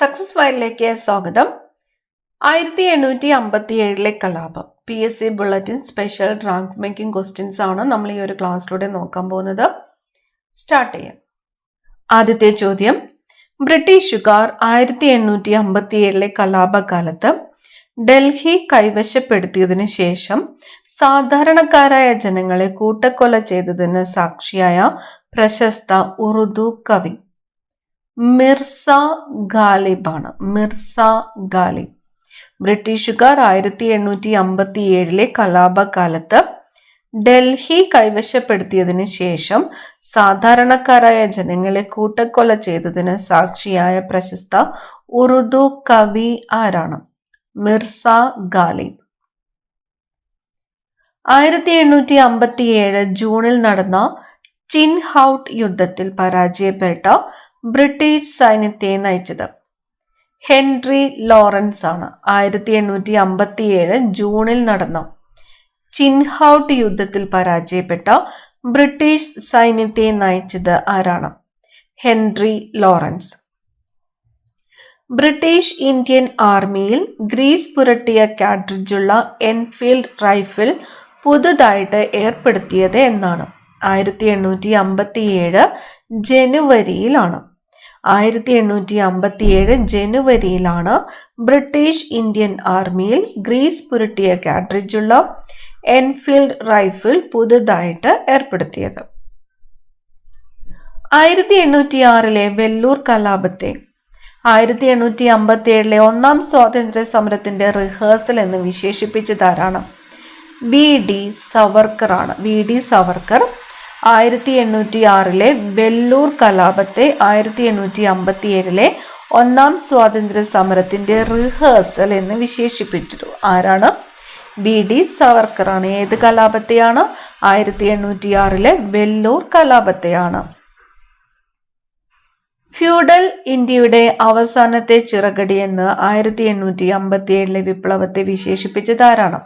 Success ഫയലിലേക്ക് സ്വാഗതം. ആയിരത്തി എണ്ണൂറ്റി അമ്പത്തി ഏഴിലെ കലാപം. P S C bulletin special rank making questions ആണ് നമ്മൾ ഈ ഒരു ക്ലാസ്സിലൂടെ നോക്കാൻ പോകുന്നത്. സ്റ്റാർട്ട് ചെയ്യാം. ആദ്യത്തെ ചോദ്യം. ബ്രിട്ടീഷുകാർ ആയിരത്തി എണ്ണൂറ്റി അമ്പത്തി ഏഴിലെ കലാപകാലത്ത് ഡൽഹി കൈവശപ്പെടുത്തിയതിനു ശേഷം സാധാരണക്കാരായ ജനങ്ങളെ കൂട്ടക്കൊല ചെയ്തതിന് സാക്ഷിയായ പ്രശസ്ത ഉറുദു കവി മിർസ ഗാലിബാണ്. മിർസ ഗാലിബ് ബ്രിട്ടീഷുകാർ ആയിരത്തി എണ്ണൂറ്റി അമ്പത്തി ഏഴിലെ കലാപകാലത്ത് ഡൽഹി കൈവശപ്പെടുത്തിയതിനു ശേഷം സാധാരണക്കാരായ ജനങ്ങളെ കൂട്ടക്കൊല ചെയ്തതിന് സാക്ഷിയായ പ്രശസ്ത ഉറുദു കവി ആരാണ്? മിർസ ഗാലിബ് ആയിരത്തി എണ്ണൂറ്റി അമ്പത്തി ഏഴ് ജൂണിൽ നടന്ന ചിൻഹൌട്ട് യുദ്ധത്തിൽ പരാജയപ്പെട്ട ബ്രിട്ടീഷ് സൈന്യത്തെ നയിച്ചത്. ഹെൻറി ലോറൻസ് ആണ്. ആയിരത്തി എണ്ണൂറ്റി അമ്പത്തി ഏഴ് ജൂണിൽ നടന്ന. ചിൻഹൌട്ട് യുദ്ധത്തിൽ പരാജയപ്പെട്ട ബ്രിട്ടീഷ് സൈന്യത്തെ നയിച്ചത് ആരാണ്? Henry Lawrence. ബ്രിട്ടീഷ് ഇന്ത്യൻ ആർമിയിൽ ഗ്രീസ് പുരട്ടിയ കാട്രിഡ്ജുള്ള എൻഫീൽഡ് റൈഫിൾ പുതുതായിട്ട് ഏർപ്പെടുത്തിയത് എന്നാണ്. ആയിരത്തി എണ്ണൂറ്റി അമ്പത്തി ഏഴ് ജനുവരിയിലാണ്. ആയിരത്തി എണ്ണൂറ്റി അമ്പത്തി ഏഴ് ജനുവരിയിലാണ് ബ്രിട്ടീഷ് ഇന്ത്യൻ ആർമിയിൽ ഗ്രീസ് പുരട്ടിയ കാട്രിഡ്ജുള്ള എൻഫീൽഡ് റൈഫിൾ പുതുതായിട്ട് ഏർപ്പെടുത്തിയത്. ആയിരത്തി എണ്ണൂറ്റി ആറിലെ വെല്ലൂർ കലാപത്തെ ആയിരത്തി എണ്ണൂറ്റി അമ്പത്തി ഏഴിലെ ഒന്നാം സ്വാതന്ത്ര്യ സമരത്തിന്റെ റിഹേഴ്സൽ എന്ന് വിശേഷിപ്പിച്ചതാരാണ് വി ഡി സവർക്കറാണ്. വി ഡി സവർക്കർ ആയിരത്തി എണ്ണൂറ്റി ആറിലെ വെല്ലൂർ കലാപത്തെ ആയിരത്തി എണ്ണൂറ്റി അമ്പത്തി ഏഴിലെ ഒന്നാം സ്വാതന്ത്ര്യ സമരത്തിന്റെ റിഹേഴ്സൽ എന്ന് വിശേഷിപ്പിച്ചു ആരാണ്? B D. സവർക്കറാണ്. ഏത് കലാപത്തെയാണ്? ആയിരത്തി എണ്ണൂറ്റി ആറിലെ വെല്ലൂർ കലാപത്തെയാണ്. ഫ്യൂഡൽ ഇന്ത്യയുടെ അവസാനത്തെ ചിറകടി എന്ന് ആയിരത്തി എണ്ണൂറ്റി അമ്പത്തി ഏഴിലെ വിപ്ലവത്തെ വിശേഷിപ്പിച്ചത് ആരാണ്?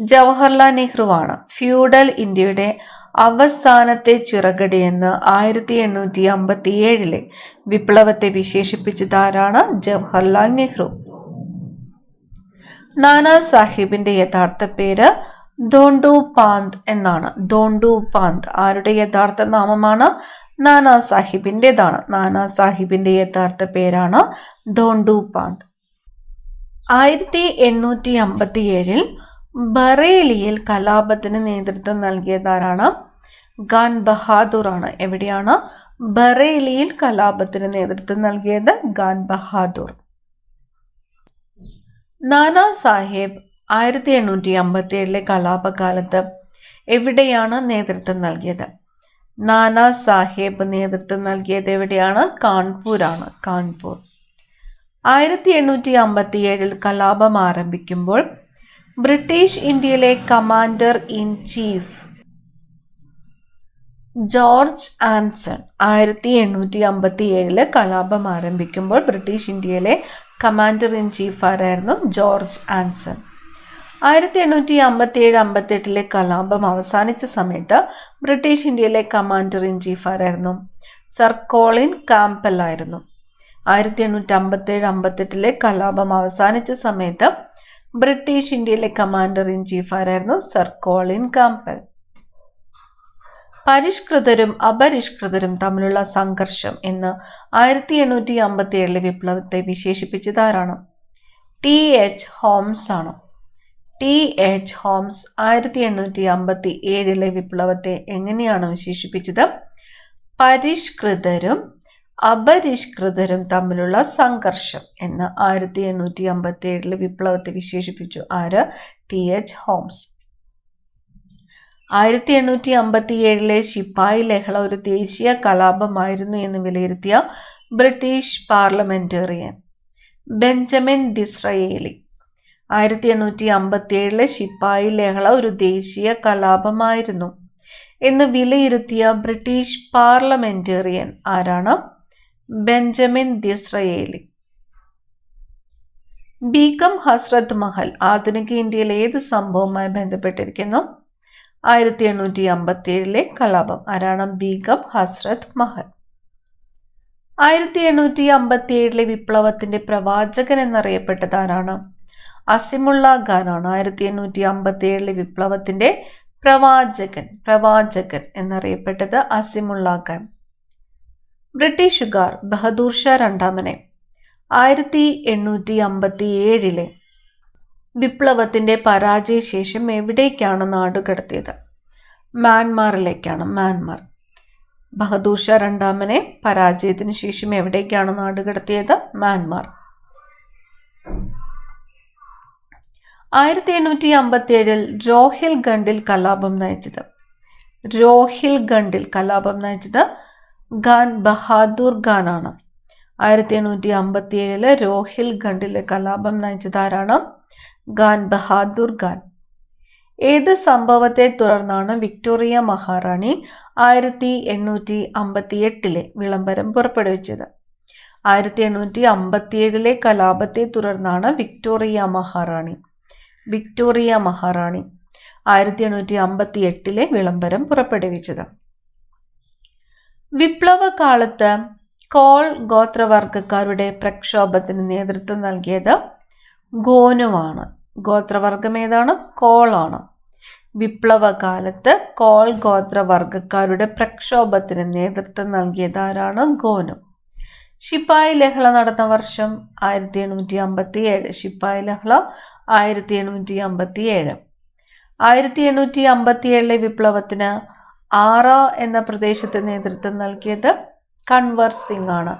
ജവഹർലാൽ നെഹ്റുവാണ്. ഫ്യൂഡൽ ഇന്ത്യയുടെ അവസാനത്തെ ചിറകടി എന്ന് ആയിരത്തി എണ്ണൂറ്റി അമ്പത്തി ഏഴിലെ വിപ്ലവത്തെ വിശേഷിപ്പിച്ചതാരാണ് ജവഹർലാൽ നെഹ്റു. നാനാ സാഹിബിന്റെ യഥാർത്ഥ പേര് ദോണ്ടു പാന്ത് എന്നാണ്. ദോണ്ടു പാന്ത് ആരുടെ യഥാർത്ഥ നാമമാണ്? നാനാ സാഹിബിന്റെതാണ് നാനാ സാഹിബിന്റെ യഥാർത്ഥ പേരാണ് ദോണ്ടു പാന്ത്. ആയിരത്തി എണ്ണൂറ്റി അമ്പത്തി ഏഴിൽ ബറേലിയിൽ കലാപത്തിന് നേതൃത്വം നൽകിയതാരാണ്? ഖാൻ ബഹാദൂർ ആണ് എവിടെയാണ് ബറേലിയിൽ കലാപത്തിന് നേതൃത്വം നൽകിയത്? ഖാൻ ബഹാദൂർ. നാനാ സാഹേബ് ആയിരത്തി എണ്ണൂറ്റി അമ്പത്തി ഏഴിലെ കലാപകാലത്ത് എവിടെയാണ് നേതൃത്വം നൽകിയത്? നാനാ സാഹേബ് നേതൃത്വം നൽകിയത് എവിടെയാണ്? കാൺപൂരാണ്. കാൺപൂർ. ആയിരത്തി എണ്ണൂറ്റി അമ്പത്തി ഏഴിൽ കലാപം ആരംഭിക്കുമ്പോൾ ബ്രിട്ടീഷ് ഇന്ത്യയിലെ commander in chief George Anson ആയിരത്തി എണ്ണൂറ്റി അമ്പത്തി ഏഴിൽ കലാപം ആരംഭിക്കുമ്പോൾ ബ്രിട്ടീഷ് ഇന്ത്യയിലെ കമാൻഡർ ഇൻ ചീഫ് ആരായിരുന്നു? George Anson. ആയിരത്തി എണ്ണൂറ്റി അമ്പത്തി ഏഴ് അമ്പത്തെട്ടിലെ കലാപം അവസാനിച്ച സമയത്ത് ബ്രിട്ടീഷ് ഇന്ത്യയിലെ കമാൻഡർ ഇൻ ചീഫ് ആരായിരുന്നു? സർ കോളിൻ കാമ്പൽ ആയിരുന്നു ആയിരത്തി എണ്ണൂറ്റി അമ്പത്തി ഏഴ് അമ്പത്തെട്ടിലെ കലാപം അവസാനിച്ച സമയത്ത് ബ്രിട്ടീഷ് ഇന്ത്യയിലെ കമാൻഡർ ഇൻ ചീഫ് ആരായിരുന്നു? സർ കോളിൻ കാമ്പൽ പരിഷ്കൃതരും അപരിഷ്കൃതരും തമ്മിലുള്ള സംഘർഷം എന്ന് ആയിരത്തി എണ്ണൂറ്റി അമ്പത്തി ഏഴിലെ വിപ്ലവത്തെ വിശേഷിപ്പിച്ചതാരാണ് ടി എച്ച് ഹോംസ് ആണ്. ടി എച്ച് ഹോംസ് ആയിരത്തി എണ്ണൂറ്റി അമ്പത്തി ഏഴിലെ വിപ്ലവത്തെ എങ്ങനെയാണ് വിശേഷിപ്പിച്ചത്? പരിഷ്കൃതരും അപരിഷ്കൃതരും തമ്മിലുള്ള സംഘർഷം എന്ന് ആയിരത്തി എണ്ണൂറ്റി അമ്പത്തി ഏഴിലെ വിപ്ലവത്തെ വിശേഷിപ്പിച്ചു ആര്? ടി. എച്ച്. ഹോംസ്. ആയിരത്തി എണ്ണൂറ്റി അമ്പത്തി ഏഴിലെ ശിപ്പായി ലഹള ഒരു ദേശീയ കലാപമായിരുന്നു എന്ന് വിലയിരുത്തിയ ബ്രിട്ടീഷ് പാർലമെന്റേറിയൻ ബെഞ്ചമിൻ ദിസ്രയേലി ആയിരത്തി എണ്ണൂറ്റി അമ്പത്തി ഏഴിലെ ശിപ്പായി ലഹള ഒരു ദേശീയ കലാപമായിരുന്നു എന്ന് വിലയിരുത്തിയ ബ്രിട്ടീഷ് പാർലമെന്റേറിയൻ ആരാണ്? Benjamin Disraeli. Become Hazrat Mahal ആധുനിക ഇന്ത്യയിൽ ഏത് സംഭവവുമായി ബന്ധപ്പെട്ടിരിക്കുന്നു? ആയിരത്തി എണ്ണൂറ്റി അമ്പത്തി ഏഴിലെ കലാപം. ആരാണ് ബീഗം ഹസ്രത് മഹൽ? ആയിരത്തി എണ്ണൂറ്റി അമ്പത്തി ഏഴിലെ വിപ്ലവത്തിന്റെ പ്രവാചകൻ എന്നറിയപ്പെട്ടത് ആരാണ്? അസിമുള്ള ഖാനാണ് ആയിരത്തി എണ്ണൂറ്റി അമ്പത്തി ഏഴിലെ വിപ്ലവത്തിന്റെ പ്രവാചകൻ പ്രവാചകൻ എന്നറിയപ്പെട്ടത് അസിമുള്ള ഖാൻ. ബ്രിട്ടീഷുകാർ ബഹദൂർ ഷാ രണ്ടാമനെ. ആയിരത്തി എണ്ണൂറ്റി അമ്പത്തി ഏഴിലെ വിപ്ലവത്തിന്റെ പരാജയശേഷം എവിടേക്കാണ് നാടുകടത്തിയത് മ്യാൻമാറിലേക്കാണ്. മ്യാൻമാർ. ബഹദൂർ ഷാ രണ്ടാമനെ പരാജയത്തിന് ശേഷം എവിടേക്കാണ് നാടുകടത്തിയത് മ്യാൻമാർ. ആയിരത്തി എണ്ണൂറ്റി അമ്പത്തി ഏഴിൽ രോഹിൽ ഗണ്ടിൽ കലാപം നയിച്ചത്. രോഹിൽ ഗണ്ടിൽ കലാപം നയിച്ചത് ഖാൻ ബഹാദൂർ ഖാനാണ് ആയിരത്തി എണ്ണൂറ്റി അമ്പത്തി ഏഴിൽ രോഹിൽ ഖണ്ഡിലെ കലാപം നയിച്ചത് ആരാണ്? ഖാൻ ബഹാദൂർ ഖാൻ. ഏത് സംഭവത്തെ തുടർന്നാണ് വിക്ടോറിയ മഹാറാണി ആയിരത്തി എണ്ണൂറ്റി അമ്പത്തി എട്ടിലെ വിളംബരം പുറപ്പെടുവിച്ചത്? ആയിരത്തി എണ്ണൂറ്റി അമ്പത്തിയേഴിലെ കലാപത്തെ തുടർന്നാണ് വിക്ടോറിയ മഹാറാണി. വിക്ടോറിയ മഹാറാണി ആയിരത്തി എണ്ണൂറ്റി അമ്പത്തി എട്ടിലെ വിളംബരം പുറപ്പെടുവിച്ചത്. വിപ്ലവകാലത്ത് കോൾ ഗോത്രവർഗക്കാരുടെ പ്രക്ഷോഭത്തിന് നേതൃത്വം നൽകിയത് ഗോനുവാണ്. ഗോത്രവർഗം ഏതാണ്? കോളാണ്. വിപ്ലവകാലത്ത് കോൾ ഗോത്രവർഗക്കാരുടെ പ്രക്ഷോഭത്തിന് നേതൃത്വം നൽകിയത് ആരാണ്? ഗോനു. ശിപ്പായി ലഹള നടന്ന വർഷം ആയിരത്തി എണ്ണൂറ്റി അമ്പത്തി ഏഴ് ശിപ്പായി ലഹള ആയിരത്തി എണ്ണൂറ്റി അമ്പത്തി ഏഴ് ആയിരത്തി എണ്ണൂറ്റി അമ്പത്തി ഏഴിലെ വിപ്ലവത്തിന് ആറ എന്ന പ്രദേശത്ത് നേതൃത്വം നൽകിയത് കൺവർ സിംഗ് ആണ്.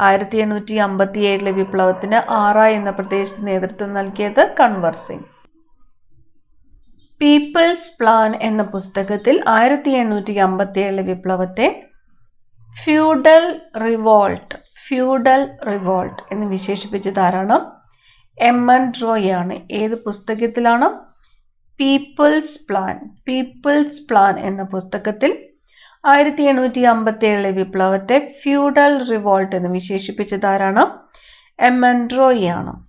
ആയിരത്തി എണ്ണൂറ്റി അമ്പത്തി ഏഴിലെ വിപ്ലവത്തിന് ആറ എന്ന പ്രദേശത്ത് നേതൃത്വം നൽകിയത് കൺവർ സിംഗ്. പീപ്പിൾസ് പ്ലാൻ എന്ന പുസ്തകത്തിൽ ആയിരത്തി എണ്ണൂറ്റി അമ്പത്തി ഏഴിലെ വിപ്ലവത്തെ ഫ്യൂഡൽ റിവോൾട്ട് ഫ്യൂഡൽ റിവോൾട്ട് എന്ന് വിശേഷിപ്പിച്ചത് ആരാണ്? എം എൻ റോയാണ് ഏത് പുസ്തകത്തിലാണ് പീപ്പിൾസ് പ്ലാൻ പീപ്പിൾസ് പ്ലാൻ എന്ന പുസ്തകത്തിൽ ആയിരത്തി എണ്ണൂറ്റി അമ്പത്തി ഏഴിലെ വിപ്ലവത്തെ ഫ്യൂഡൽ റിവോൾട്ട് എന്ന് വിശേഷിപ്പിച്ചത് ആരാണ്? എം. എൻ. ആണ്.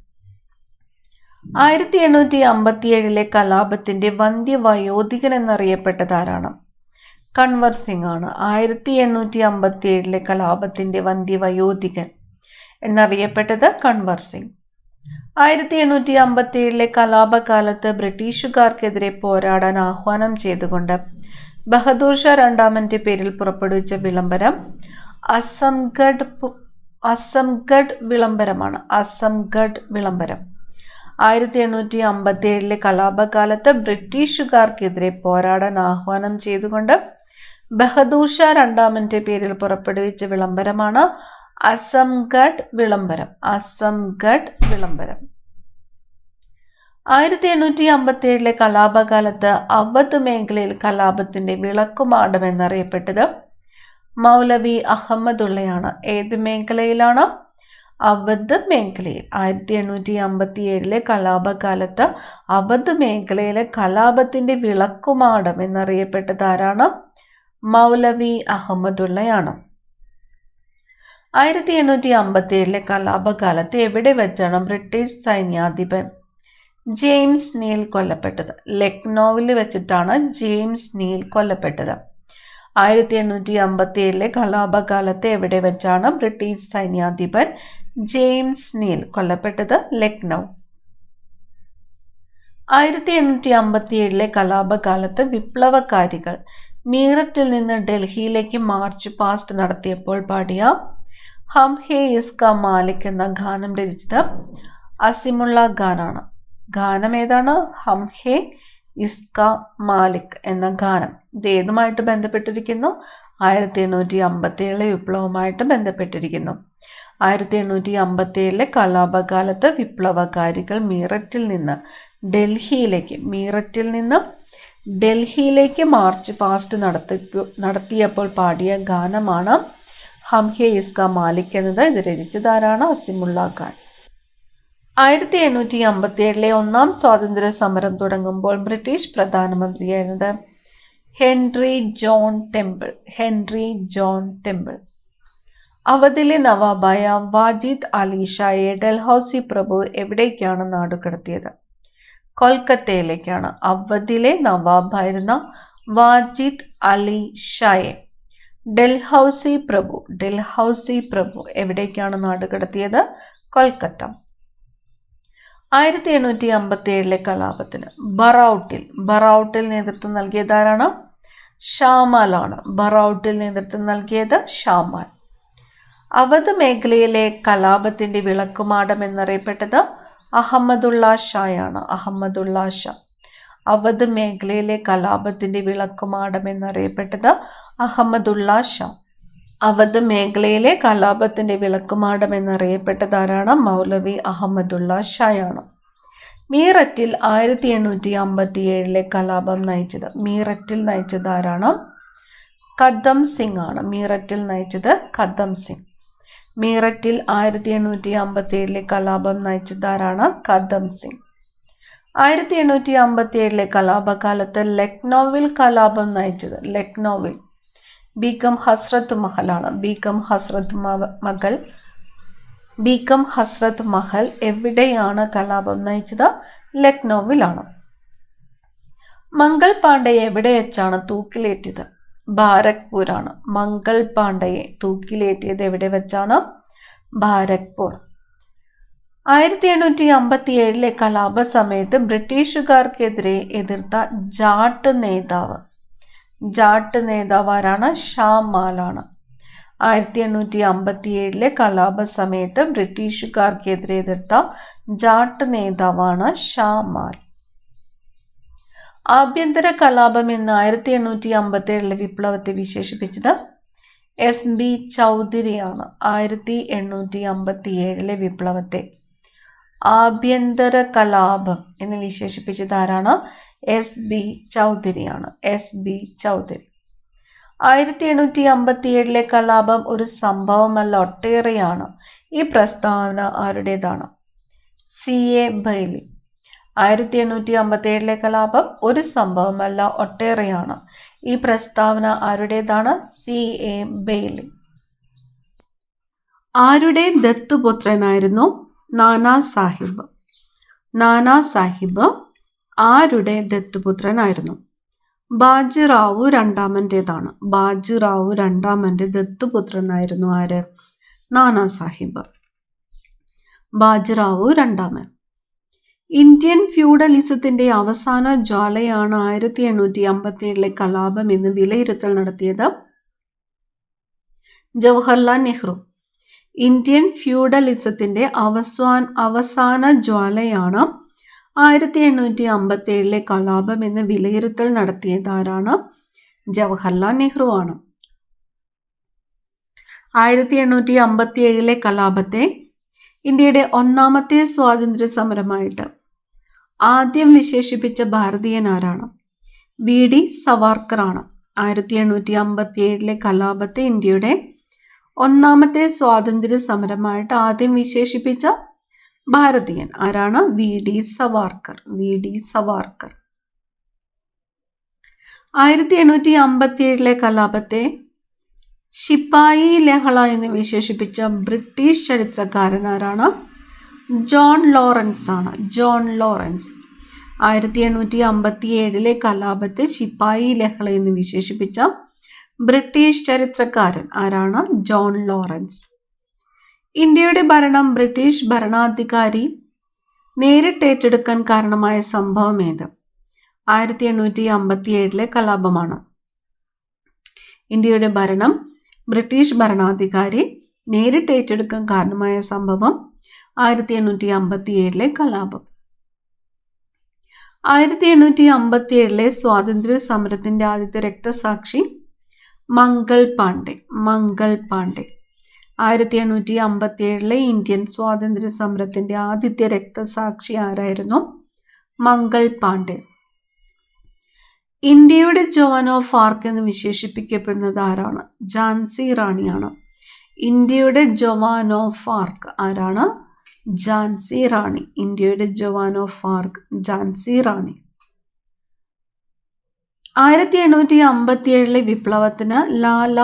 ആയിരത്തി എണ്ണൂറ്റി അമ്പത്തി ഏഴിലെ കലാപത്തിന്റെ വന്ധ്യവയോധികൻ എന്നറിയപ്പെട്ടത് ആരാണ്? കൺവർ സിംഗ് ആണ്. ആയിരത്തി എണ്ണൂറ്റി അമ്പത്തി ഏഴിലെ കലാപത്തിന്റെ വന്ധ്യവയോധികൻ എന്നറിയപ്പെട്ടത് കൺവർ സിംഗ്. ആയിരത്തി എണ്ണൂറ്റി അമ്പത്തി ഏഴിലെ കലാപകാലത്ത് ബ്രിട്ടീഷുകാർക്കെതിരെ പോരാടാൻ ആഹ്വാനം ചെയ്തുകൊണ്ട് ബഹദൂർ ഷാ രണ്ടാമന്റെ പേരിൽ പുറപ്പെടുവിച്ച വിളംബരം അസംഗഡ് അസംഗഡ് വിളംബരമാണ്. അസംഗഡ് വിളംബരം. ആയിരത്തി എണ്ണൂറ്റി അമ്പത്തി ഏഴിലെ കലാപകാലത്ത് ബ്രിട്ടീഷുകാർക്കെതിരെ പോരാടാൻ ആഹ്വാനം ചെയ്തുകൊണ്ട് ബഹദൂർ ഷാ രണ്ടാമന്റെ പേരിൽ പുറപ്പെടുവിച്ച വിളംബരമാണ് അസംഗഡ് വിളംബരം. അസംഗഡ് വിളംബരം. ആയിരത്തി എണ്ണൂറ്റി അമ്പത്തി ഏഴിലെ കലാപകാലത്ത് അവധ് മേഖലയിൽ കലാപത്തിന്റെ വിളക്കുമാടം എന്നറിയപ്പെട്ടത് മൗലവി അഹമ്മദുള്ളയാണ്. ഏത് മേഖലയിലാണ്? അവധ് മേഖലയിൽ. ആയിരത്തി എണ്ണൂറ്റി അമ്പത്തി ഏഴിലെ കലാപകാലത്ത് അവധ് മേഖലയിലെ കലാപത്തിന്റെ വിളക്കുമാടം എന്നറിയപ്പെട്ടത് ആരാണ്? മൗലവി അഹമ്മദുള്ളയാണ്. ആയിരത്തി എണ്ണൂറ്റി അമ്പത്തി ഏഴിലെ കലാപകാലത്ത് എവിടെ വെച്ചാണ് ബ്രിട്ടീഷ് സൈന്യാധിപൻ ജെയിംസ് നീൽ കൊല്ലപ്പെട്ടത്? ലക്നൌവിൽ വെച്ചിട്ടാണ് ജെയിംസ് നീൽ കൊല്ലപ്പെട്ടത്. ആയിരത്തി എണ്ണൂറ്റി അമ്പത്തി ഏഴിലെ കലാപകാലത്ത് എവിടെ വെച്ചാണ് ബ്രിട്ടീഷ് സൈന്യാധിപൻ ജെയിംസ് നീൽ കൊല്ലപ്പെട്ടത്? ലക്നൗ. ആയിരത്തി എണ്ണൂറ്റി അമ്പത്തി ഏഴിലെ കലാപകാലത്ത് വിപ്ലവകാരികൾ മീററ്റിൽ നിന്ന് ഡൽഹിയിലേക്ക് മാർച്ച് പാസ്റ്റ് നടത്തിയപ്പോൾ പാടിയ ഹം ഹേ ഇസ്ക മാലിക് എന്ന ഗാനം രചിച്ചത് അസിമുള്ള ഖാനാണ്. ഗാനം ഏതാണ്? ഹം ഹേ ഇസ്ക മാലിക് എന്ന ഗാനം. ഇത് ഏതുമായിട്ട് ബന്ധപ്പെട്ടിരിക്കുന്നു? ആയിരത്തി എണ്ണൂറ്റി അമ്പത്തി ഏഴിലെ വിപ്ലവമായിട്ട് ബന്ധപ്പെട്ടിരിക്കുന്നു. ആയിരത്തി എണ്ണൂറ്റി അമ്പത്തി ഏഴിലെ കലാപകാലത്ത് വിപ്ലവകാരികൾ മീററ്റിൽ നിന്ന് ഡൽഹിയിലേക്ക് മീററ്റിൽ നിന്ന് ഡൽഹിയിലേക്ക് മാർച്ച് പാസ്റ്റ് നടത്തി നടത്തിയപ്പോൾ പാടിയ ഗാനമാണ് ഹം ഹെ ഇസ്ക മാലിക് എന്നത് ഇത് രചിച്ചതാരാണ്? അസിമുള്ള ഖാൻ. ആയിരത്തി എണ്ണൂറ്റി അമ്പത്തി ഏഴിലെ ഒന്നാം സ്വാതന്ത്ര്യ സമരം തുടങ്ങുമ്പോൾ British പ്രധാനമന്ത്രിയായിരുന്നത് Henry John Temple Henry John Temple. അവധിലെ നവാബായ വാജിദ് അലി ഷായെ ഡൽഹൌസി പ്രഭു എവിടേക്കാണ് നാടുകടത്തിയത് കൊൽക്കത്തയിലേക്കാണ്. അവധിലെ നവാബായിരുന്ന വാജിദ് അലി ഷായെ ഡൽഹൌസി പ്രഭു ഡൽഹൌസി പ്രഭു എവിടേക്കാണ് നാടുകടത്തിയത് കൊൽക്കത്ത. ആയിരത്തി എണ്ണൂറ്റി അമ്പത്തി ഏഴിലെ കലാപത്തിന് ബറൌട്ടിൽ ബറൌട്ടിൽ നേതൃത്വം നൽകിയത് ആരാണ്? ഷാമാലാണ്. ബറൌട്ടിൽ നേതൃത്വം നൽകിയത് ഷാമാൽ. അവധ് മേഖലയിലെ കലാപത്തിന്റെ വിളക്കുമാടം എന്നറിയപ്പെട്ടത് അഹമ്മദുള്ള ഷായാണ്. അഹമ്മദുള്ള ഷാ. അവധ് മേഖലയിലെ കലാപത്തിന്റെ വിളക്കുമാടം എന്നറിയപ്പെട്ടത് അഹമ്മദുള്ള ഷാ. അവധ് മേഖലയിലെ കലാപത്തിന്റെ വിളക്കുമാടം എന്നറിയപ്പെട്ട ധാരാളം മൗലവി അഹമ്മദുള്ള ഷായാണ്. മീററ്റിൽ ആയിരത്തി എണ്ണൂറ്റി അമ്പത്തി ഏഴിലെ കലാപം നയിച്ചത് മീററ്റിൽ നയിച്ച ആരാണ്? കദം സിംഗ് ആണ്. മീററ്റിൽ നയിച്ചത് കദം സിംഗ്. മീററ്റിൽ ആയിരത്തി എണ്ണൂറ്റി അമ്പത്തി ഏഴിലെ കലാപം നയിച്ചത് ആരാണ്? കദം സിംഗ്. ആയിരത്തി എണ്ണൂറ്റി അമ്പത്തി ഏഴിലെ കലാപകാലത്ത് ലക്നൌവിൽ കലാപം നയിച്ചത്. ലക്നൌവിൽ. ബീക്കം ഹസ്രത്ത് മഹലാണ്. ബീക്കം ഹസ്രത്ത് മകൾ. ബീക്കം ഹസ്രത്ത് മഹൽ എവിടെയാണ് കലാപം നയിച്ചത്? ലക്നൌവിലാണ്. മംഗൾ പാണ്ഡയെ എവിടെ വെച്ചാണ് തൂക്കിലേറ്റിയത്? ബാരക്പൂരാണ്. മംഗൾ പാണ്ഡയെ തൂക്കിലേറ്റിയത് എവിടെ വെച്ചാണ്? ബാരക്പൂർ. ആയിരത്തി എണ്ണൂറ്റി അമ്പത്തി ഏഴിലെ കലാപ സമയത്ത് ബ്രിട്ടീഷുകാർക്കെതിരെ എതിർത്ത ജാട്ട് നേതാവ് ജാട്ട് നേതാവ് ആരാണ് ഷാ മാലാണ് ആയിരത്തി എണ്ണൂറ്റി അമ്പത്തി ഏഴിലെ കലാപ സമയത്ത് ബ്രിട്ടീഷുകാർക്കെതിരെ എതിർത്ത ജാട്ട് നേതാവാണ് ഷാ മാൽ ആഭ്യന്തര കലാപം എന്ന് ആയിരത്തി എണ്ണൂറ്റി അമ്പത്തി ഏഴിലെ വിപ്ലവത്തെ വിശേഷിപ്പിച്ചത് എസ് ബി ചൗധരിയാണ്. ആയിരത്തി എണ്ണൂറ്റി അമ്പത്തി ഏഴിലെ വിപ്ലവത്തെ. ആഭ്യന്തര കലാപം എന്ന് വിശേഷിപ്പിച്ചത് ആരാണ്? S B ചൗധരിയാണ്. S B Chaudhari. ആയിരത്തി എണ്ണൂറ്റി അമ്പത്തി ഏഴിലെ കലാപം ഒരു സംഭവമല്ല ഒട്ടേറെയാണ്. ഈ പ്രസ്താവന ആരുടേതാണ്? സി എ ബൈലി ആയിരത്തി എണ്ണൂറ്റി അമ്പത്തി ഏഴിലെ കലാപം ഒരു സംഭവമല്ല ഒട്ടേറെയാണ്. ഈ പ്രസ്താവന ആരുടേതാണ്? C A Bailey. ആരുടെ ദത്തുപുത്രനായിരുന്നു? നാനാ സാഹിബ്. നാനാ സാഹിബ് ആരുടെ ദത്തുപുത്രനായിരുന്നു? ബാജിറാവു രണ്ടാമന്റേതാണ് ബാജിറാവു രണ്ടാമന്റെ ദത്തുപുത്രനായിരുന്നു ആര്? നാനാ സാഹിബ്. ബാജിറാവു രണ്ടാമൻ. ഇന്ത്യൻ ഫ്യൂഡലിസത്തിന്റെ അവസാന ജ്വാലയാണ് ആയിരത്തി എണ്ണൂറ്റി അമ്പത്തി ഏഴിലെ കലാപം എന്ന് വിലയിരുത്തൽ നടത്തിയത് ജവഹർലാൽ നെഹ്റു. ഇന്ത്യൻ ഫ്യൂഡലിസത്തിന്റെ അവസാന അവസാന ജ്വാലയാണ് ആയിരത്തി എണ്ണൂറ്റി അമ്പത്തി ഏഴിലെ കലാപം എന്ന് വിലയിരുത്തൽ നടത്തിയതാരാണ് ജവഹർലാൽ നെഹ്റു ആണ്. ആയിരത്തി എണ്ണൂറ്റി അമ്പത്തി ഏഴിലെ കലാപത്തെ ഇന്ത്യയുടെ ഒന്നാമത്തെ സ്വാതന്ത്ര്യ സമരമായിട്ട് ആദ്യം വിശേഷിപ്പിച്ച ഭാരതീയൻ ആരാണ്? വി. ഡി. സവാർക്കർ ആണ്. ആയിരത്തി എണ്ണൂറ്റി അമ്പത്തി ഏഴിലെ കലാപത്തെ ഇന്ത്യയുടെ ഒന്നാമത്തെ സ്വാതന്ത്ര്യ സമരമായിട്ട് ആദ്യം വിശേഷിപ്പിച്ച ഭാരതീയൻ. ആരാണ്? V. D. Savarkar. V. D. Savarkar. ആയിരത്തി എണ്ണൂറ്റി അമ്പത്തി ഏഴിലെ കലാപത്തെ ശിപ്പായി ലഹള എന്ന് വിശേഷിപ്പിച്ച ബ്രിട്ടീഷ് ചരിത്രകാരൻ ആരാണ്? ജോൺ ലോറൻസ് ആണ്. John Lawrence. ആയിരത്തി എണ്ണൂറ്റി അമ്പത്തി ഏഴിലെ കലാപത്തെ ശിപ്പായി ലഹള എന്ന് വിശേഷിപ്പിച്ച ബ്രിട്ടീഷ് ചരിത്രകാരൻ ആരാണ്? John Lawrence. ഇന്ത്യയുടെ ഭരണം ബ്രിട്ടീഷ് ഭരണാധികാരി നേരിട്ട് ഏറ്റെടുക്കാൻ കാരണമായ സംഭവം ഏത്? ആയിരത്തി എണ്ണൂറ്റി അമ്പത്തി ഏഴിലെ കലാപമാണ്. ഇന്ത്യയുടെ ഭരണം ബ്രിട്ടീഷ് ഭരണാധികാരി നേരിട്ട് ഏറ്റെടുക്കാൻ കാരണമായ സംഭവം ആയിരത്തി എണ്ണൂറ്റി അമ്പത്തി ഏഴിലെ കലാപം. ആയിരത്തി എണ്ണൂറ്റി അമ്പത്തി ഏഴിലെ സ്വാതന്ത്ര്യ സമരത്തിന്റെ ആദ്യത്തെ രക്തസാക്ഷി മംഗൾ പാണ്ഡെ. മംഗൾ പാണ്ഡെ. ആയിരത്തി എണ്ണൂറ്റി അമ്പത്തി ഏഴിലെ ഇന്ത്യൻ സ്വാതന്ത്ര്യ സമരത്തിന്റെ ആദ്യത്തെ രക്തസാക്ഷി ആരായിരുന്നു? മംഗൾ പാണ്ഡെ. ഇന്ത്യയുടെ ജോൻ ഓഫ് ആർക്ക് എന്ന് വിശേഷിപ്പിക്കപ്പെടുന്നത് ആരാണ്? ജാൻസി റാണിയാണ്. ഇന്ത്യയുടെ ജവാൻ ഓഫ് ആർക്ക് ആരാണ്? ജാൻസി റാണി. ഇന്ത്യയുടെ Joan of Arc Jhansi Rani. ആയിരത്തി എണ്ണൂറ്റി അമ്പത്തി ഏഴിലെ വിപ്ലവത്തിന് ലാല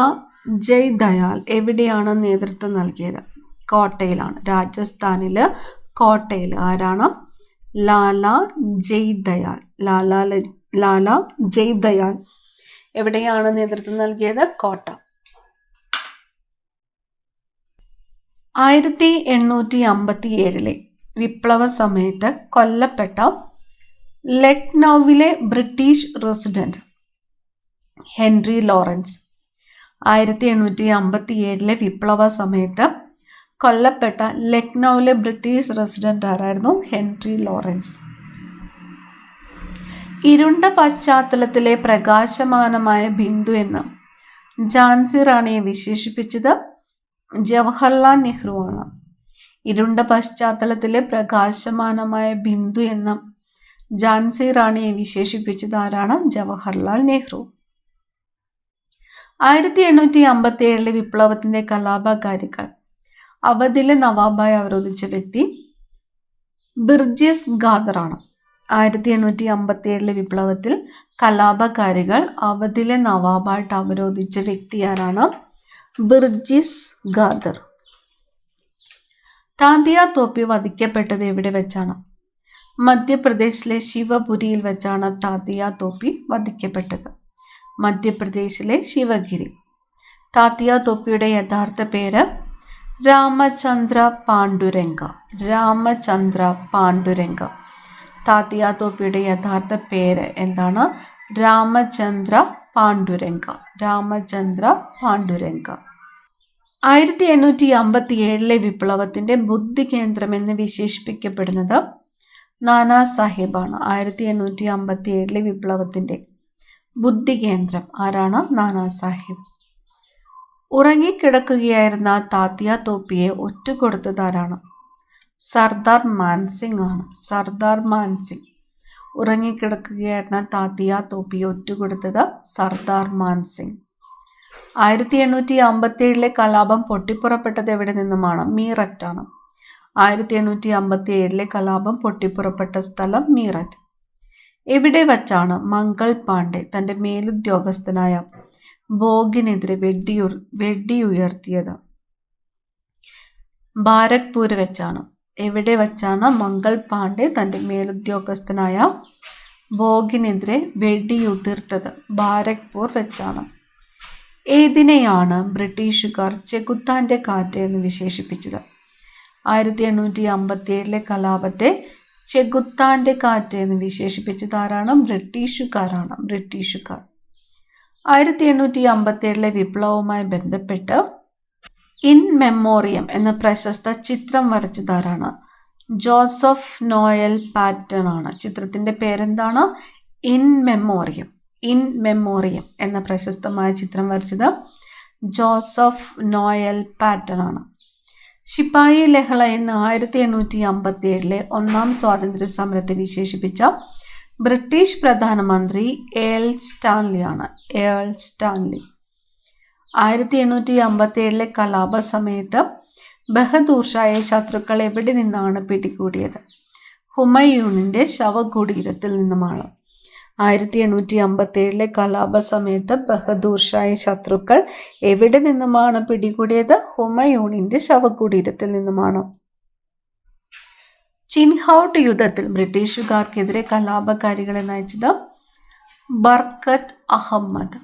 ജയ് ദയാൽ എവിടെയാണ് നേതൃത്വം നൽകിയത്? കോട്ടയിലാണ്. രാജസ്ഥാനിൽ കോട്ടയിൽ. ആരാണ്? ലാല ജയ് ദയാൽ. ലാല ലാല ജയ് ദയാൽ. എവിടെയാണ് നേതൃത്വം നൽകിയത്? കോട്ട. ആയിരത്തി എണ്ണൂറ്റി അമ്പത്തി ഏഴിലെ വിപ്ലവ സമയത്ത് കൊല്ലപ്പെട്ട ലക്നൌവിലെ ബ്രിട്ടീഷ് റെസിഡന്റ് ഹെൻറി ലോറൻസ് ആയിരത്തി എണ്ണൂറ്റി അമ്പത്തി ഏഴിലെ വിപ്ലവ സമയത്ത് കൊല്ലപ്പെട്ട ലക്നൌവിലെ ബ്രിട്ടീഷ് റെസിഡന്റ് ആരായിരുന്നു? Henry Lawrence. ഇരുണ്ട പശ്ചാത്തലത്തിലെ പ്രകാശമാനമായ ബിന്ദു എന്ന് ജാൻസി റാണിയെ വിശേഷിപ്പിച്ചത് ജവഹർലാൽ നെഹ്റുവാണ് ഇരുണ്ട പശ്ചാത്തലത്തിലെ പ്രകാശമാനമായ ബിന്ദു എന്ന് ജാൻസി റാണിയെ വിശേഷിപ്പിച്ചത് ആരാണ്? ജവഹർലാൽ നെഹ്റു. ആയിരത്തി എണ്ണൂറ്റി അമ്പത്തി ഏഴിലെ വിപ്ലവത്തിന്റെ കലാപകാരികൾ. അവധിലെ നവാബായി അവരോധിച്ച വ്യക്തി ബിർജിസ് ഖാദറാണ്. ആയിരത്തി എണ്ണൂറ്റി അമ്പത്തി ഏഴിലെ വിപ്ലവത്തിൽ കലാപകാരികൾ അവധിലെ നവാബായിട്ട് അവരോധിച്ച വ്യക്തി ആരാണ്? ബിർജിസ് ഖാദർ. താന്തിയ തോപ്പി വധിക്കപ്പെട്ടത് എവിടെ വെച്ചാണ്? മധ്യപ്രദേശിലെ ശിവപുരിയിൽ വെച്ചാണ് താതിയ തോപ്പി വധിക്കപ്പെട്ടത്. മധ്യപ്രദേശിലെ ശിവഗിരി. താത്തിയ തൊപ്പിയുടെ യഥാർത്ഥ പേര് രാമചന്ദ്ര പാണ്ഡുരംഗ. രാമചന്ദ്ര പാണ്ഡുരംഗ. താത്തിയ തൊപ്പിയുടെ യഥാർത്ഥ പേര് എന്താണ്? രാമചന്ദ്ര പാണ്ഡുരംഗ. രാമചന്ദ്ര പാണ്ഡുരംഗ. ആയിരത്തി എണ്ണൂറ്റി അമ്പത്തി ഏഴിലെ വിപ്ലവത്തിന്റെ ബുദ്ധി കേന്ദ്രം എന്ന് വിശേഷിപ്പിക്കപ്പെടുന്നത് നാനാ സാഹിബാണ്. ആയിരത്തി എണ്ണൂറ്റി അമ്പത്തി ഏഴിലെ വിപ്ലവത്തിന്റെ ബുദ്ധി കേന്ദ്രം ആരാണ്? നാനാ സാഹിബ് ഉറങ്ങിക്കിടക്കുകയായിരുന്ന താത്തിയ തോപ്പിയെ ഒറ്റുകൊടുത്തതാരാണ്? സർദാർ മാൻസിംഗ് ആണ് സർദാർ മാൻസിംഗ്. ഉറങ്ങിക്കിടക്കുകയായിരുന്ന താത്തിയ തോപ്പിയെ ഒറ്റുകൊടുത്തത് സർദാർ മാൻസിംഗ്. ആയിരത്തി എണ്ണൂറ്റി അമ്പത്തി ഏഴിലെ കലാപം പൊട്ടിപ്പുറപ്പെട്ടത് എവിടെ നിന്നുമാണ്? മീററ്റാണ്. ആയിരത്തി എണ്ണൂറ്റി അമ്പത്തി ഏഴിലെ കലാപം പൊട്ടിപ്പുറപ്പെട്ട സ്ഥലം മീററ്റ്. എവിടെ വച്ചാണ് മംഗൾ പാണ്ഡെ തന്റെ മേലുദ്യോഗസ്ഥനായ ബോഗിനെതിരെ വെടിയു വെടിയുയർത്തിയത്? ബാരക്പൂര് വെച്ചാണ്. എവിടെ വച്ചാണ് മംഗൾ പാണ്ഡെ തന്റെ മേലുദ്യോഗസ്ഥനായ ബോഗിനെതിരെ വെടിയുതിർത്തത്? ബാരക്പൂർ വെച്ചാണ്. ഏതിനെയാണ് ബ്രിട്ടീഷുകാർ ചെകുത്താന്റെ കാറ്റ് എന്ന് വിശേഷിപ്പിച്ചത്? ആയിരത്തി എണ്ണൂറ്റി അമ്പത്തി ഏഴിലെ കലാപത്തെ ചെകുത്താന്റെ കാറ്റ് എന്ന് വിശേഷിപ്പിച്ച് ആരാണ് ബ്രിട്ടീഷുകാരാണ് ബ്രിട്ടീഷുകാർ. ആയിരത്തി എണ്ണൂറ്റി അമ്പത്തി ഏഴിലെ വിപ്ലവവുമായി ബന്ധപ്പെട്ട് ഇൻ മെമ്മോറിയം എന്ന പ്രശസ്ത ചിത്രം വരച്ചതാരാണ് ജോസഫ് നോയൽ പാറ്റൺ ആണ്. ചിത്രത്തിന്റെ പേരെന്താണ്? ഇൻ മെമ്മോറിയം ഇൻ മെമ്മോറിയം എന്ന പ്രശസ്തമായ ചിത്രം വരച്ചത് ജോസഫ് നോയൽ പാറ്റൺ ആണ്. ശിപ്പായി ലഹള എന്ന് ആയിരത്തി എണ്ണൂറ്റി അമ്പത്തി ഏഴിലെ ഒന്നാം സ്വാതന്ത്ര്യ സമരത്തെ വിശേഷിപ്പിച്ച ബ്രിട്ടീഷ് പ്രധാനമന്ത്രി എൽ സ്റ്റാൻലിയാണ്. L Stanley. ആയിരത്തി എണ്ണൂറ്റി അമ്പത്തി ഏഴിലെ കലാപ സമയത്ത് ബഹദൂർ ഷായെ ശത്രുക്കൾ എവിടെ നിന്നാണ് പിടികൂടിയത്? ഹുമയൂണിന്റെ ശവകുടീരത്തിൽ നിന്നുമാണ്. ആയിരത്തി എണ്ണൂറ്റി അമ്പത്തി ഏഴിലെ കലാപ സമയത്ത് ബഹദൂർ ഷായെ ശത്രുക്കൾ എവിടെ നിന്നുമാണ് പിടികൂടിയത്? ഹുമയൂണിന്റെ ശവകുടീരത്തിൽ നിന്നുമാണ്? ചിൻഹൌട്ട് യുദ്ധത്തിൽ ബ്രിട്ടീഷുകാർക്കെതിരെ കലാപകാരികളെ നയിച്ചത് ബർക്കത്ത് അഹമ്മദ്.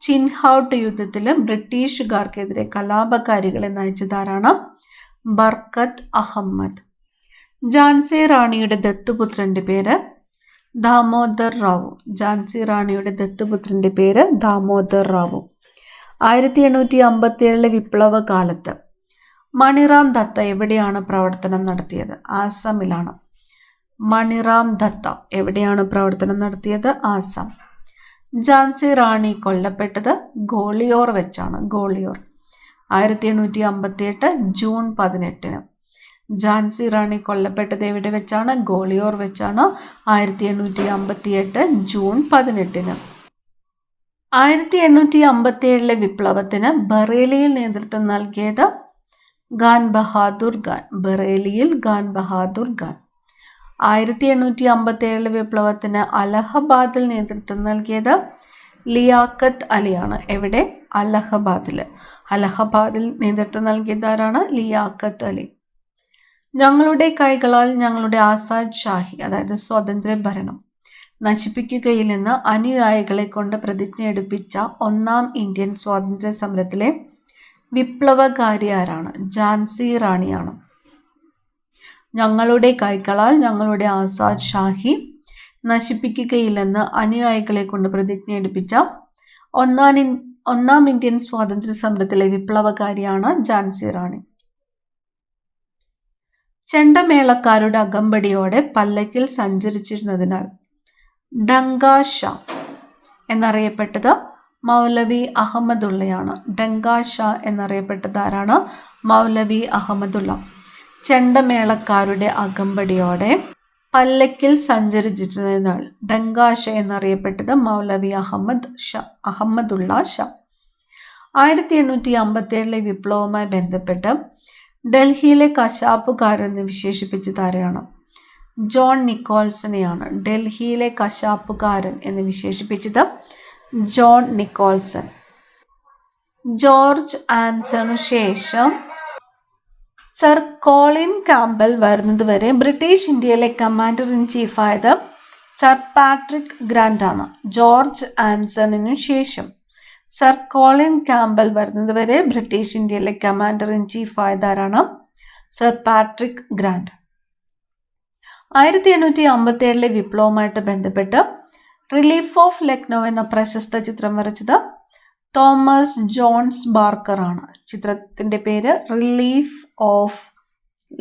ചിൻഹൌട്ട് യുദ്ധത്തിൽ ബ്രിട്ടീഷുകാർക്കെതിരെ കലാപകാരികളെ നയിച്ചതാരാണ്? ബർക്കത്ത് അഹമ്മദ്. ജാൻസി റാണിയുടെ ദത്തുപുത്രന്റെ പേര് ദാമോദർ റാവു. ഝാൻസി റാണിയുടെ ദത്തുപുത്രന്റെ പേര് ദാമോദർ റാവു. ആയിരത്തി എണ്ണൂറ്റി അമ്പത്തി ഏഴിലെ വിപ്ലവ കാലത്ത് മണിറാം ദത്ത എവിടെയാണ് പ്രവർത്തനം നടത്തിയത്? ആസാമിലാണ്. മണിറാം ദത്ത എവിടെയാണ് പ്രവർത്തനം നടത്തിയത്? ആസാം. ഝാൻസി റാണി കൊല്ലപ്പെട്ടത് ഗോളിയോർ വെച്ചാണ്. ഗോളിയോർ. ആയിരത്തി എണ്ണൂറ്റി അമ്പത്തി എട്ട് ജൂൺ പതിനെട്ടിന്. ഝാൻസി റാണി കൊല്ലപ്പെട്ടത് എവിടെ വെച്ചാണ്? ഗോളിയോർ വെച്ചാണ്. ആയിരത്തി എണ്ണൂറ്റി അമ്പത്തി എട്ട് ജൂൺ പതിനെട്ടിന്. ആയിരത്തി എണ്ണൂറ്റി അമ്പത്തി ഏഴിലെ വിപ്ലവത്തിന് ബറേലിയിൽ നേതൃത്വം നൽകിയത് ഖാൻ ബഹാദൂർ ഖാൻ. ബറേലിയിൽ ഖാൻ ബഹാദൂർ ഖാൻ. ആയിരത്തി എണ്ണൂറ്റി അമ്പത്തി ഏഴിലെ വിപ്ലവത്തിന് അലഹബാദിൽ നേതൃത്വം നൽകിയത് ലിയാക്കത്ത് അലിയാണ്. എവിടെ? അലഹബാദിൽ അലഹബാദിൽ നേതൃത്വം നൽകിയത് ആരാണ്? ലിയാക്കത്ത് അലി. ഞങ്ങളുടെ കൈകളാൽ ഞങ്ങളുടെ ആസാദ് ഷാഹി അതായത് സ്വാതന്ത്ര്യ ഭരണം നശിപ്പിക്കുകയില്ലെന്ന് അനുയായികളെ കൊണ്ട് പ്രതിജ്ഞ എടുപ്പിച്ച ഒന്നാം ഇന്ത്യൻ സ്വാതന്ത്ര്യ സമരത്തിലെ വിപ്ലവകാരി ആരാണ് ജാൻസി റാണിയാണ്. ഞങ്ങളുടെ കൈകളാൽ ഞങ്ങളുടെ ആസാദ് ഷാഹി നശിപ്പിക്കുകയില്ലെന്ന് അനുയായികളെ കൊണ്ട് പ്രതിജ്ഞ എടുപ്പിച്ച ഒന്നാം ഒന്നാം ഇന്ത്യൻ സ്വാതന്ത്ര്യ സമരത്തിലെ വിപ്ലവകാരിയാണ് ജാൻസി റാണി. ചെണ്ടമേളക്കാരുടെ അകമ്പടിയോടെ പല്ലക്കിൽ സഞ്ചരിച്ചിരുന്നതിനാൽ ഡങ്കാഷ എന്നറിയപ്പെട്ടത് മൗലവി അഹമ്മദുള്ളയാണ്. ഡങ്കാഷ എന്നറിയപ്പെട്ടത് ആരാണ്? മൗലവി അഹമ്മദുള്ള. ചെണ്ടമേളക്കാരുടെ അകമ്പടിയോടെ പല്ലക്കിൽ സഞ്ചരിച്ചിരുന്നതിനാൽ ഡങ്കാഷ എന്നറിയപ്പെട്ടത് മൗലവി അഹമ്മദ് ഷ അഹമ്മദുള്ള ഷ. ആയിരത്തി എണ്ണൂറ്റി അമ്പത്തി ഏഴിലെ വിപ്ലവവുമായി ബന്ധപ്പെട്ട് ഡൽഹിയിലെ കശാപ്പുകാരെന്ന് വിശേഷിപ്പിച്ച് താരയാണ്. ജോൺ നിക്കോൾസനെയാണ് ഡൽഹിയിലെ കശാപ്പുകാരൻ എന്ന് വിശേഷിപ്പിച്ചത് ജോൺ നിക്കോൾസൺ. ജോർജ് ആൻസണു ശേഷം സർ കോളിൻ കാമ്പൽ വരുന്നതുവരെ ബ്രിട്ടീഷ് ഇന്ത്യയിലെ കമാൻഡർ ഇൻ ചീഫായത് സർ പാട്രിക് ഗ്രാൻഡാണ് ജോർജ് ആൻസണിനു ശേഷം. സർ കോളിൻ ക്യാമ്പൽ വരുന്നതുവരെ ബ്രിട്ടീഷ് ഇന്ത്യയിലെ commander in chief ആയതാരാണ്? Sir Patrick Grant. ആയിരത്തി എണ്ണൂറ്റി അമ്പത്തി ഏഴിലെ വിപ്ലവവുമായിട്ട് ബന്ധപ്പെട്ട് റിലീഫ് ഓഫ് ലക്നൗ എന്ന പ്രശസ്ത ചിത്രം വരച്ചത് തോമസ് ജോൺസ് ബാർക്കർ ആണ്. ചിത്രത്തിന്റെ പേര് റിലീഫ് ഓഫ്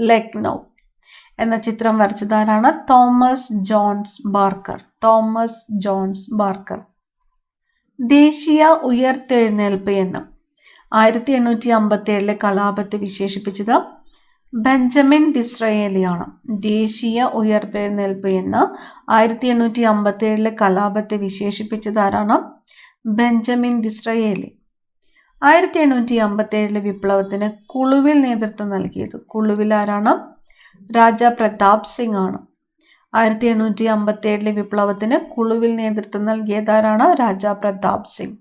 ലക്നൗ എന്ന ചിത്രം വരച്ചതാരാണ് Thomas Jones Barker. Thomas Jones Barker. ദേശീയ ഉയർത്തെഴുന്നേൽപ്പ് എന്ന് ആയിരത്തി എണ്ണൂറ്റി അമ്പത്തി ഏഴിലെ കലാപത്തെ വിശേഷിപ്പിച്ചത് ബെഞ്ചമിൻ ഡിസ്രയേലിയാണ്. ദേശീയ ഉയർത്തെഴുന്നേൽപ്പ് എന്ന് ആയിരത്തി എണ്ണൂറ്റി അമ്പത്തി ഏഴിലെ കലാപത്തെ വിശേഷിപ്പിച്ചത് ആരാണ്? Benjamin Disraeli. ആയിരത്തി എണ്ണൂറ്റി അമ്പത്തി ഏഴിലെ വിപ്ലവത്തിന് കുളുവിൽ നേതൃത്വം നൽകിയത് കുളുവിൽ ആരാണ്? രാജ പ്രതാപ് സിംഗ് ആണ്. ആയിരത്തി എണ്ണൂറ്റി അമ്പത്തി ഏഴിലെ വിപ്ലവത്തിന് കുളുവിൽ നേതൃത്വം നൽകിയതാരാണ് രാജ പ്രതാപ് സിംഗ്.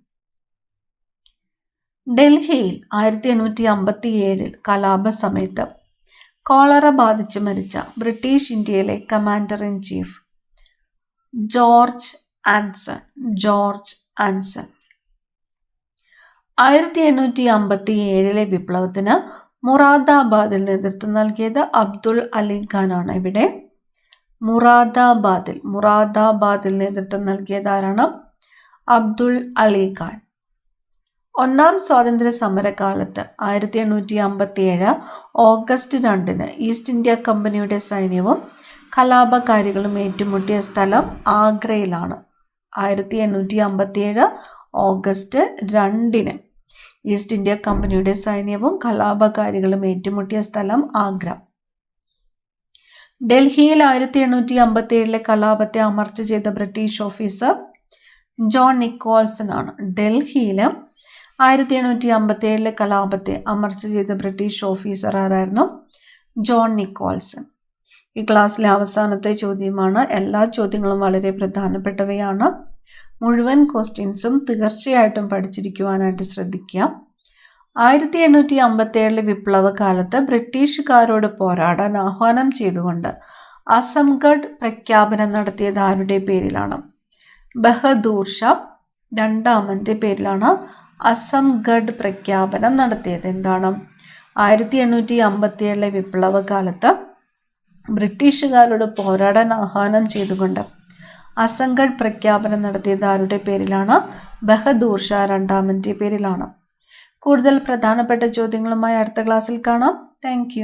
ഡൽഹിയിൽ ആയിരത്തി എണ്ണൂറ്റി അമ്പത്തി ഏഴിൽ കലാപ സമയത്ത് കോളറ ബാധിച്ച് മരിച്ച ബ്രിട്ടീഷ് ഇന്ത്യയിലെ commander in chief George Anson George Anson. ആയിരത്തി എണ്ണൂറ്റി അമ്പത്തി ഏഴിലെ വിപ്ലവത്തിന് മുറാദാബാദിൽ നേതൃത്വം നൽകിയത് അബ്ദുൾ അലി ഖാനാണ്. ഇവിടെ മുറാദാബാദിൽ മുറാദാബാദിൽ നേതൃത്വം നൽകിയതാരാണ്? അബ്ദുൾ അലി ഖാൻ. ഒന്നാം സ്വാതന്ത്ര്യ സമരകാലത്ത് ആയിരത്തി എണ്ണൂറ്റി അമ്പത്തി ഏഴ് ഓഗസ്റ്റ് രണ്ടിന് ഈസ്റ്റ് ഇന്ത്യ കമ്പനിയുടെ സൈന്യവും കലാപകാരികളും ഏറ്റുമുട്ടിയ സ്ഥലം ആഗ്രയിലാണ്. ആയിരത്തി എണ്ണൂറ്റി അമ്പത്തി ഏഴ് ഓഗസ്റ്റ് രണ്ടിന് ഈസ്റ്റ് ഇന്ത്യ കമ്പനിയുടെ സൈന്യവും കലാപകാരികളും ഏറ്റുമുട്ടിയ സ്ഥലം ആഗ്ര. ഡൽഹിയിൽ ആയിരത്തി എണ്ണൂറ്റി അമ്പത്തി ഏഴിലെ കലാപത്തെ അമർച്ച ചെയ്ത ബ്രിട്ടീഷ് ഓഫീസർ ജോൺ നിക്കോൾസൺ ആണ് ഡൽഹിയിൽ ആയിരത്തി എണ്ണൂറ്റി അമ്പത്തി ഏഴിലെ കലാപത്തെ അമർച്ച ചെയ്ത ബ്രിട്ടീഷ് ഓഫീസർ ആരായിരുന്നു? John Nicholson. ഈ ക്ലാസ്സിലെ അവസാനത്തെ ചോദ്യമാണ്. എല്ലാ ചോദ്യങ്ങളും വളരെ പ്രധാനപ്പെട്ടവയാണ്. മുഴുവൻ ക്വസ്റ്റ്യൻസും തീർച്ചയായിട്ടും പഠിച്ചിരിക്കുവാനായിട്ട് ശ്രദ്ധിക്കുക. ആയിരത്തി എണ്ണൂറ്റി അമ്പത്തി ഏഴിലെ വിപ്ലവകാലത്ത് ബ്രിട്ടീഷുകാരോട് പോരാടാൻ ആഹ്വാനം ചെയ്തുകൊണ്ട് അസംഗഡ് പ്രഖ്യാപനം നടത്തിയത് ആരുടെ പേരിലാണ്? ബഹദൂർ ഷാ രണ്ടാമന്റെ പേരിലാണ് അസംഗഡ് പ്രഖ്യാപനം നടത്തിയത്. എന്താണ്? ആയിരത്തി എണ്ണൂറ്റി അമ്പത്തി ഏഴിലെ വിപ്ലവകാലത്ത് ബ്രിട്ടീഷുകാരോട് പോരാടാൻ ആഹ്വാനം ചെയ്തുകൊണ്ട് അസംഗഡ് പ്രഖ്യാപനം നടത്തിയത് ആരുടെ പേരിലാണ്? ബഹദൂർ ഷാ രണ്ടാമന്റെ പേരിലാണ്. കൂടുതൽ പ്രധാനപ്പെട്ട ചോദ്യങ്ങളുമായി അടുത്ത ക്ലാസ്സിൽ കാണാം. താങ്ക്